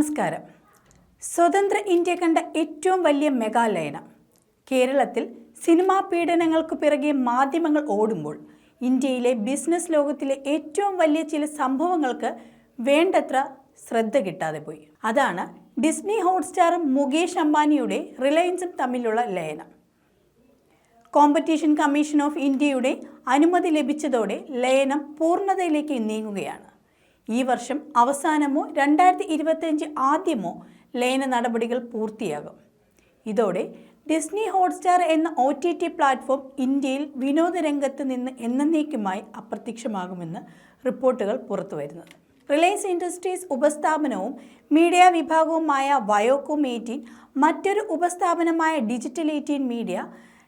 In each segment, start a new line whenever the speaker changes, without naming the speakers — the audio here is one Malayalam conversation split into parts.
നമസ്കാരം. സ്വതന്ത്ര ഇന്ത്യ കണ്ട ഏറ്റവും വലിയ മെഗാലയനം കേരളത്തിൽ സിനിമാ പീഡനങ്ങൾക്ക് പിറകെ മാധ്യമങ്ങൾ ഓടുമ്പോൾ ഇന്ത്യയിലെ ബിസിനസ് ലോകത്തിലെ ഏറ്റവും വലിയ ചില സംഭവങ്ങൾക്ക് വേണ്ടത്ര ശ്രദ്ധ കിട്ടാതെ പോയി. അതാണ് ഡിസ്നി ഹോട്ട്സ്റ്റാറും മുകേഷ് അംബാനിയുടെ റിലയൻസും തമ്മിലുള്ള ലയനം. കോമ്പറ്റീഷൻ കമ്മീഷൻ ഓഫ് ഇന്ത്യയുടെ അനുമതി ലഭിച്ചതോടെ ലയനം പൂർണതയിലേക്ക് നീങ്ങുകയാണ്. ഈ വർഷം അവസാനമോ രണ്ടായിരത്തി ഇരുപത്തിയഞ്ച് ആദ്യമോ ലയന നടപടികൾ പൂർത്തിയാകും. ഇതോടെ ഡിസ്നി ഹോട്ട്സ്റ്റാർ എന്ന ഒ ടി ടി പ്ലാറ്റ്ഫോം ഇന്ത്യയിൽ വിനോദരംഗത്ത് നിന്ന് എന്നേക്കുമായി അപ്രത്യക്ഷമാകുമെന്ന് റിപ്പോർട്ടുകൾ പുറത്തുവരുന്നത്. റിലയൻസ് ഇൻഡസ്ട്രീസ് ഉപസ്ഥാപനവും മീഡിയ വിഭാഗവുമായ വയോകോം എയ്റ്റീൻ മറ്റൊരു ഉപസ്ഥാപനമായ ഡിജിറ്റൽ എയ്റ്റീൻ മീഡിയ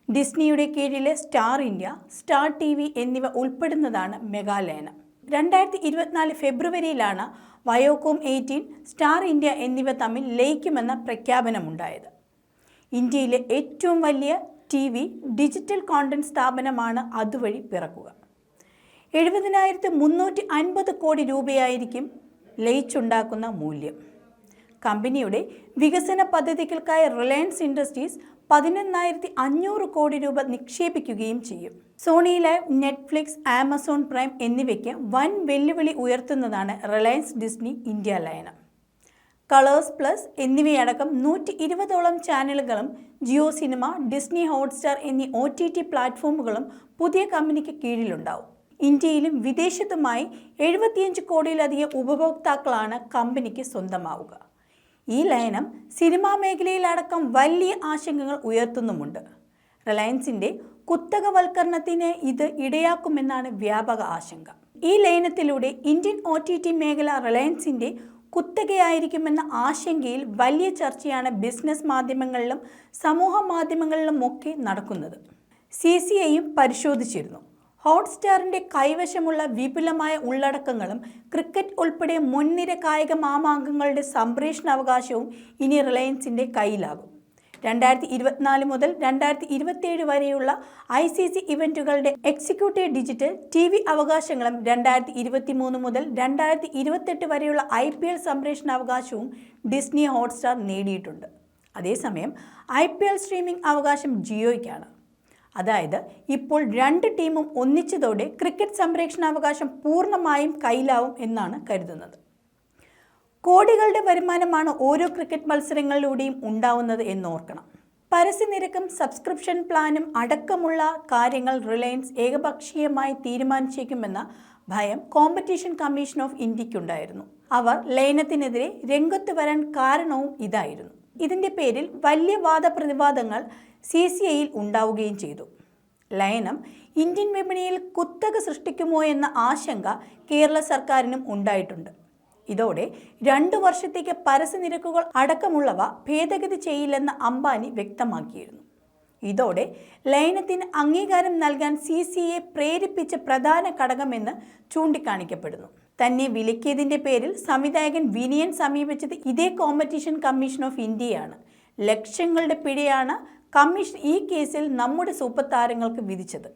ഡിസ്നിയുടെ കീഴിലെ സ്റ്റാർ ഇന്ത്യ സ്റ്റാർ ടി എന്നിവ ഉൾപ്പെടുന്നതാണ് മെഗാലയനം. രണ്ടായിരത്തി ഇരുപത്തിനാല് ഫെബ്രുവരിയിലാണ് വയോകോം എയ്റ്റീൻ സ്റ്റാർ ഇന്ത്യ എന്നിവ തമ്മിൽ ലയിക്കുമെന്ന പ്രഖ്യാപനമുണ്ടായത്. ഇന്ത്യയിലെ ഏറ്റവും വലിയ ടി വി ഡിജിറ്റൽ കോണ്ടന്റ് സ്ഥാപനമാണ് അതുവഴി പിറക്കുക. എഴുപതിനായിരത്തി മുന്നൂറ്റി അൻപത് കോടി രൂപയായിരിക്കും ലയിച്ചുണ്ടാക്കുന്ന മൂല്യം. കമ്പനിയുടെ വികസന പദ്ധതികൾക്കായി റിലയൻസ് ഇൻഡസ്ട്രീസ് പതിനൊന്നായിരത്തി അഞ്ഞൂറ് കോടി രൂപ നിക്ഷേപിക്കുകയും ചെയ്യും. Sony LIV Netflix Amazon Prime എന്നിവയ്ക്ക് വൻ വെല്ലുവിളി ഉയർത്തുന്നതാണ് റിലയൻസ് ഡിസ്നി ഇന്ത്യ ലയനം. കളേഴ്സ് പ്ലസ് എന്നിവയടക്കം നൂറ്റി ഇരുപതോളം ചാനലുകളും ജിയോ സിനിമ ഡിസ്നി ഹോട്ട്സ്റ്റാർ എന്നീ ഒ ടി ടി പ്ലാറ്റ്ഫോമുകളും പുതിയ കമ്പനിക്ക് കീഴിലുണ്ടാവും. ഇന്ത്യയിലും വിദേശത്തുമായി എഴുപത്തിയഞ്ച് കോടിയിലധികം ഉപഭോക്താക്കളാണ് കമ്പനിക്ക് സ്വന്തമാവുക. ഈ ലയനം സിനിമാ മേഖലയിലടക്കം വലിയ ആശങ്കകൾ ഉയർത്തുന്നുമുണ്ട്. റിലയൻസിന്റെ കുത്തകവൽക്കരണത്തിന് ഇത് ഇടയാക്കുമെന്നാണ് വ്യാപക ആശങ്ക. ഈ ലയനത്തിലൂടെ ഇന്ത്യൻ ഒ ടി ടി മേഖല റിലയൻസിന്റെ കുത്തകയായിരിക്കുമെന്ന ആശങ്കയിൽ വലിയ ചർച്ചയാണ് ബിസിനസ് മാധ്യമങ്ങളിലും സമൂഹ മാധ്യമങ്ങളിലും ഒക്കെ നടക്കുന്നത്. സി സി ഐയും പരിശോധിച്ചിരുന്നു. ഹോട്ട്സ്റ്റാറിന്റെ കൈവശമുള്ള വിപുലമായ ഉള്ളടക്കങ്ങളും ക്രിക്കറ്റ് ഉൾപ്പെടെ മുൻനിര കായിക മാമാങ്കങ്ങളുടെ സംപ്രേഷണാവകാശവും ഇനി റിലയൻസിന്റെ കയ്യിലാകും. രണ്ടായിരത്തി ഇരുപത്തിനാല് മുതൽ രണ്ടായിരത്തി ഇരുപത്തിയേഴ് വരെയുള്ള ഐ സി സി ഇവന്റുകളുടെ എക്സിക്യൂട്ടീവ് ഡിജിറ്റൽ ടി വി അവകാശങ്ങളും രണ്ടായിരത്തി ഇരുപത്തി മൂന്ന് മുതൽ രണ്ടായിരത്തി ഇരുപത്തെട്ട് വരെയുള്ള ഐ പി എൽ സംപ്രേഷണാവകാശവും ഡിസ്നി ഹോട്ട്സ്റ്റാർ നേടിയിട്ടുണ്ട്. അതേസമയം ഐ പി എൽ സ്ട്രീമിംഗ് അവകാശം ജിയോയ്ക്കാണ്. അതായത് ഇപ്പോൾ രണ്ട് ടീമും ഒന്നിച്ചതോടെ ക്രിക്കറ്റ് സംരക്ഷണാവകാശം പൂർണമായും കയ്യിലാവും എന്നാണ് കരുതുന്നത്. കോടികളുടെ വരുമാനമാണ് ഓരോ ക്രിക്കറ്റ് മത്സരങ്ങളിലൂടെയും ഉണ്ടാവുന്നത് എന്നോർക്കണം. പരസ്യനിരക്കും സബ്സ്ക്രിപ്ഷൻ പ്ലാനും അടക്കമുള്ള കാര്യങ്ങൾ റിലയൻസ് ഏകപക്ഷീയമായി തീരുമാനിച്ചേക്കുമെന്ന ഭയം കോമ്പറ്റീഷൻ കമ്മീഷൻ ഓഫ് ഇന്ത്യക്കുണ്ടായിരുന്നു. അവർ ലയനത്തിനെതിരെ രംഗത്ത് വരാൻ കാരണവും ഇതായിരുന്നു. ഇതിന്റെ പേരിൽ വലിയ വാദപ്രതിവാദങ്ങൾ സി സി ഐയിൽ ഉണ്ടാവുകയും ചെയ്തു. ലയനം ഇന്ത്യൻ വിപണിയിൽ കുത്തക സൃഷ്ടിക്കുമോ എന്ന ആശങ്ക കേരള സർക്കാരിനും ഉണ്ടായിട്ടുണ്ട്. ഇതോടെ രണ്ടു വർഷത്തേക്ക് പരസ്യനിരക്കുകൾ അടക്കമുള്ളവ ഭേദഗതി ചെയ്യില്ലെന്ന് അംബാനി വ്യക്തമാക്കിയിരുന്നു. ഇതോടെ ലയനത്തിന് അംഗീകാരം നൽകാൻ സി സി എ പ്രേരിപ്പിച്ച പ്രധാന ഘടകമെന്ന് ചൂണ്ടിക്കാണിക്കപ്പെടുന്നു. തന്നെ വിലക്കിയതിന്റെ പേരിൽ സംവിധായകൻ വിനിയൻ സമീപിച്ചത് ഇതേ കോമ്പറ്റീഷൻ കമ്മീഷൻ ഓഫ് ഇന്ത്യയാണ്. ലക്ഷ്യങ്ങളുടെ പിഴയാണ് കമ്മീഷൻ ഈ കേസിൽ നമ്മുടെ സൂപ്പർ താരങ്ങൾക്ക് വിധിച്ചത്.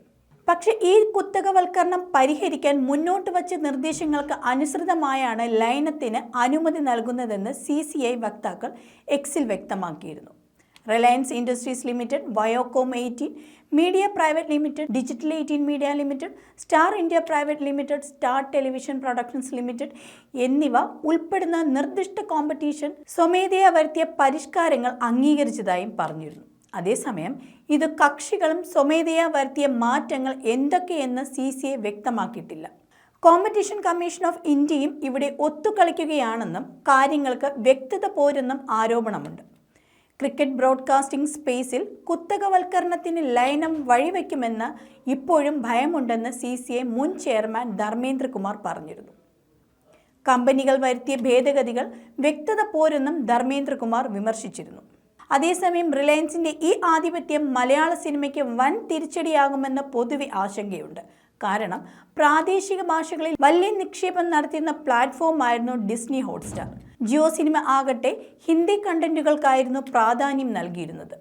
പക്ഷെ ഈ കുത്തകവൽക്കരണം പരിഹരിക്കാൻ മുന്നോട്ട് വച്ച നിർദ്ദേശങ്ങൾക്ക് അനുസൃതമായാണ് ലയനത്തിന് അനുമതി നൽകുന്നതെന്ന് സി സി ഐ വക്താക്കൾ എക്സിൽ വ്യക്തമാക്കിയിരുന്നു. Reliance Industries limited Viacom eighteen media private limited digital eighteen media limited Star India private limited Star television productions limited എന്നിവ ഉൾപ്പെടുന്ന നിർദ്ദിഷ്ട കോമ്പറ്റീഷൻ സ്വമേധയാ വരുത്തിയ പരിഷ്കാരങ്ങൾ അംഗീകരിച്ചതായും പറഞ്ഞിരുന്നു. അതേസമയം ഇത് കക്ഷികളും സ്വമേധയാ വരുത്തിയ മാറ്റങ്ങൾ എന്തൊക്കെയെന്ന് സി സി ഐ വ്യക്തമാക്കിയിട്ടില്ല. കോമ്പറ്റീഷൻ കമ്മീഷൻ ഓഫ് ഇന്ത്യയും ഇവിടെ ഒത്തുകളിക്കുകയാണെന്നും കാര്യങ്ങൾക്ക് വ്യക്തത പോരെന്നും ആരോപണമുണ്ട്. ക്രിക്കറ്റ് ബ്രോഡ്കാസ്റ്റിംഗ് സ്പേസിൽ കുത്തകവൽക്കരണത്തിന് ലയനം വഴിവെക്കുമെന്ന് ഇപ്പോഴും ഭയമുണ്ടെന്ന് സി സി ഐ മുൻ ചെയർമാൻ ധർമ്മേന്ദ്രകുമാർ പറഞ്ഞിരുന്നു. കമ്പനികൾ വരുത്തിയ ഭേദഗതികൾ വ്യക്തത പോരെന്നും ധർമ്മേന്ദ്രകുമാർ വിമർശിച്ചിരുന്നു. അതേസമയം റിലയൻസിന്റെ ഈ ആധിപത്യം മലയാള സിനിമയ്ക്ക് വൻ തിരിച്ചടിയാകുമെന്ന് പൊതുവെ ആശങ്കയുണ്ട്. കാരണം പ്രാദേശിക ഭാഷകളിൽ വലിയ നിക്ഷേപം നടത്തിയിരുന്ന പ്ലാറ്റ്ഫോം ആയിരുന്നു ഡിസ്നി ഹോട്ട്സ്റ്റാർ. ജിയോ സിനിമ ആകട്ടെ ഹിന്ദി കണ്ടന്റുകൾക്കായിരുന്നു പ്രാധാന്യം നൽകിയിരുന്നത്.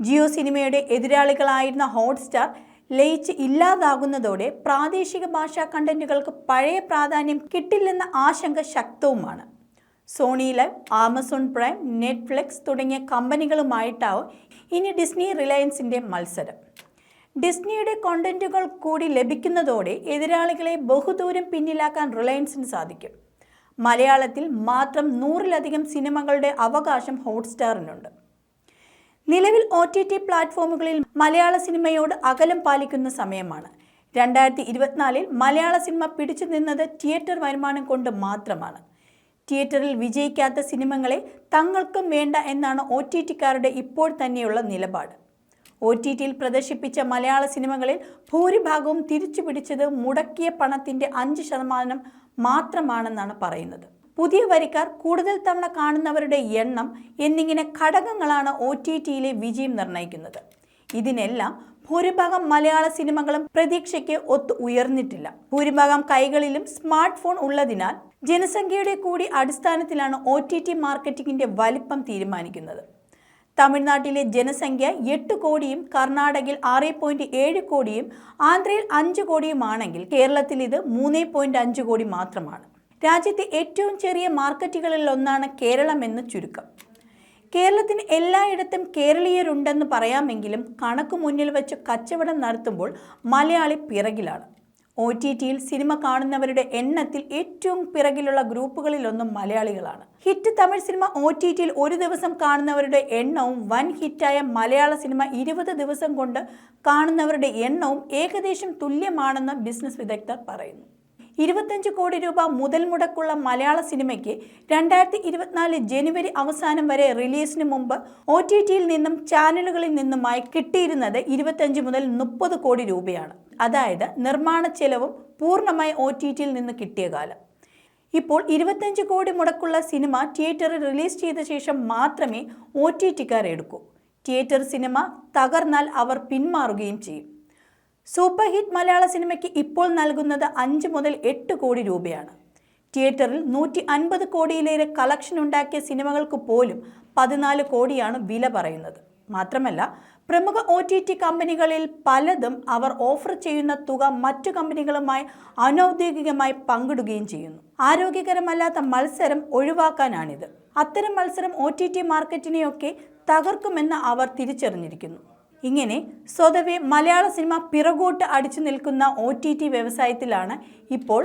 ജിയോ സിനിമയുടെ എതിരാളികളായിരുന്ന ഹോട്ട്സ്റ്റാർ ലയിച്ച് ഇല്ലാതാകുന്നതോടെ പ്രാദേശിക ഭാഷാ കണ്ടന്റുകൾക്ക് പഴയ പ്രാധാന്യം കിട്ടില്ലെന്ന ആശങ്ക ശക്തവുമാണ്. Sony Liv Amazon Prime Netflix തുടങ്ങിയ കമ്പനികളുമായിട്ടാവും ഇനി ഡിസ്നി റിലയൻസിന്റെ മത്സരം. ഡിസ്നിയുടെ കോണ്ടന്റുകൾ കൂടി ലഭിക്കുന്നതോടെ എതിരാളികളെ ബഹുദൂരം പിന്നിലാക്കാൻ റിലയൻസിന് സാധിക്കും. മലയാളത്തിൽ മാത്രം നൂറിലധികം സിനിമകളുടെ അവകാശം ഹോട്ട്സ്റ്റാറിനുണ്ട്. നിലവിൽ ഒ ടി ടി പ്ലാറ്റ്ഫോമുകളിൽ മലയാള സിനിമയോട് അകലം പാലിക്കുന്ന സമയമാണ്. രണ്ടായിരത്തി ഇരുപത്തിനാലിൽ മലയാള സിനിമ പിടിച്ചു നിന്നത് തിയേറ്റർ വരുമാനം കൊണ്ട് മാത്രമാണ്. തിയേറ്ററിൽ വിജയിക്കാത്ത സിനിമകളെ തങ്ങൾക്കും വേണ്ട എന്നാണ് ഒ ടി ടിക്കാരുടെ ഇപ്പോൾ തന്നെയുള്ള നിലപാട്. ഒ ടി ടിയിൽ പ്രദർശിപ്പിച്ച മലയാള സിനിമകളിൽ ഭൂരിഭാഗവും തിരിച്ചു പിടിച്ചത് മുടക്കിയ പണത്തിന്റെ അഞ്ച് ശതമാനം മാത്രമാണെന്നാണ് പറയുന്നത്. പുതിയ വരിക്കാർ കൂടുതൽ തവണ കാണുന്നവരുടെ എണ്ണം എന്നിങ്ങനെ ഘടകങ്ങളാണ് ഒ ടി ടിയിലെ വിജയം നിർണയിക്കുന്നത്. ഇതിനെല്ലാം ഭൂരിഭാഗം മലയാള സിനിമകളും പ്രതീക്ഷയ്ക്ക് ഒത്ത് ഉയർന്നിട്ടില്ല. ഭൂരിഭാഗം കൈകളിലും സ്മാർട്ട് ഫോൺ ഉള്ളതിനാൽ ജനസംഖ്യയുടെ കൂടി അടിസ്ഥാനത്തിലാണ് ഒ ടി ടി മാർക്കറ്റിംഗിന്റെ വലിപ്പം തീരുമാനിക്കുന്നത്. തമിഴ്നാട്ടിലെ ജനസംഖ്യ എട്ട് കോടിയും കർണാടകയിൽ ആറ് പോയിന്റ് ഏഴ് കോടിയും ആന്ധ്രയിൽ അഞ്ച് കോടിയുമാണെങ്കിൽ കേരളത്തിൽ ഇത് മൂന്ന് പോയിന്റ് അഞ്ച് കോടി മാത്രമാണ്. രാജ്യത്തെ ഏറ്റവും ചെറിയ മാർക്കറ്റുകളിൽ ഒന്നാണ് കേരളമെന്ന് ചുരുക്കം. കേരളത്തിന് എല്ലായിടത്തും കേരളീയരുണ്ടെന്ന് പറയാമെങ്കിലും കണക്ക് മുന്നിൽ വെച്ച് കച്ചവടം നടത്തുമ്പോൾ മലയാളി പിറകിലാണ്. ഒ ടി ടിയിൽ സിനിമ കാണുന്നവരുടെ എണ്ണത്തിൽ ഏറ്റവും പിറകിലുള്ള ഗ്രൂപ്പുകളിലൊന്നും മലയാളികളാണ്. Hit Tamil cinema O T ടിയിൽ ഒരു ദിവസം കാണുന്നവരുടെ എണ്ണവും വൻ ഹിറ്റായ മലയാള സിനിമ ഇരുപത് ദിവസം കൊണ്ട് കാണുന്നവരുടെ എണ്ണവും ഏകദേശം തുല്യമാണെന്ന് ബിസിനസ് വിദഗ്ധർ പറയുന്നു. ഇരുപത്തഞ്ച് കോടി രൂപ മുതൽ മുടക്കുള്ള മലയാള സിനിമയ്ക്ക് രണ്ടായിരത്തി ഇരുപത്തിനാല് ജനുവരി അവസാനം വരെ റിലീസിന് മുമ്പ് ഒ ടി ടിയിൽ നിന്നും ചാനലുകളിൽ നിന്നുമായി കിട്ടിയിരുന്നത് ഇരുപത്തഞ്ച് മുതൽ മുപ്പത് കോടി രൂപയാണ്. അതായത് നിർമ്മാണ ചെലവും പൂർണമായി ഒ ടി ടിയിൽ നിന്ന് കിട്ടിയ കാലം. ഇപ്പോൾ ഇരുപത്തഞ്ച് കോടി മുടക്കുള്ള സിനിമ തിയേറ്ററിൽ റിലീസ് ചെയ്ത ശേഷം മാത്രമേ ഒ ടി ടിക്കാർ എടുക്കൂ. തിയേറ്റർ സിനിമ തകർന്നാൽ അവർ പിന്മാറുകയും ചെയ്യും. സൂപ്പർ ഹിറ്റ് മലയാള സിനിമയ്ക്ക് ഇപ്പോൾ നൽകുന്നത് അഞ്ച് മുതൽ എട്ട് കോടി രൂപയാണ്. തിയേറ്ററിൽ നൂറ്റി അൻപത് കോടിയിലേറെ കളക്ഷൻ ഉണ്ടാക്കിയ സിനിമകൾക്ക് പോലും പതിനാല് കോടിയാണ് വില പറയുന്നത്. മാത്രമല്ല പ്രമുഖ ഒ ടി ടി കമ്പനികളിൽ പലതും അവർ ഓഫർ ചെയ്യുന്ന തുക മറ്റു കമ്പനികളുമായി അനൗദ്യോഗികമായി പങ്കിടുകയും ചെയ്യുന്നു. ആരോഗ്യകരമല്ലാത്ത മത്സരം ഒഴിവാക്കാനാണിത്. അത്തരം മത്സരം ഒ ടി ടി മാർക്കറ്റിനെയൊക്കെ തകർക്കുമെന്ന് അവർ തിരിച്ചറിഞ്ഞിരിക്കുന്നു. ഇങ്ങനെ സ്വതവേ മലയാള സിനിമ പിറകോട്ട് അടിച്ചു നിൽക്കുന്ന ഒ ടി ടി വ്യവസായത്തിലാണ് ഇപ്പോൾ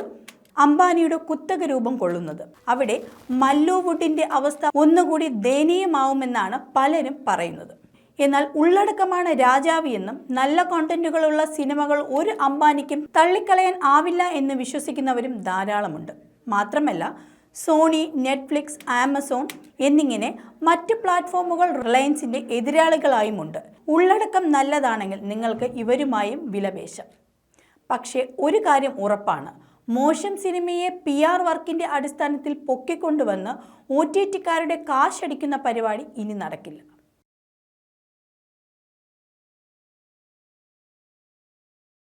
അംബാനിയുടെ കുത്തക രൂപം കൊള്ളുന്നത്. അവിടെ മല്ലുവുഡിന്റെ അവസ്ഥ ഒന്നുകൂടി ദയനീയമാവുമെന്നാണ് പലരും പറയുന്നത്. എന്നാൽ ഉള്ളടക്കമാണ് രാജാവ് എന്നും നല്ല കോണ്ടന്റുകളുള്ള സിനിമകൾ ഒരു അംബാനിക്കും തള്ളിക്കളയാൻ ആവില്ല എന്ന് വിശ്വസിക്കുന്നവരും ധാരാളമുണ്ട്. മാത്രമല്ല സോണി നെറ്റ്ഫ്ലിക്സ് ആമസോൺ എന്നിങ്ങനെ മറ്റ് പ്ലാറ്റ്ഫോമുകൾ റിലയൻസിന്റെ എതിരാളികളായുമുണ്ട്. ഉള്ളടക്കം നല്ലതാണെങ്കിൽ നിങ്ങൾക്ക് ഇവരുമായും വിലപേശം. പക്ഷേ ഒരു കാര്യം ഉറപ്പാണ്. മോശം സിനിമയെ പി ആർ വർക്കിന്റെ അടിസ്ഥാനത്തിൽ പൊക്കിക്കൊണ്ടുവന്ന് ഒ ടി ടിക്കാരുടെ കാശടിക്കുന്ന പരിപാടി ഇനി നടക്കില്ല.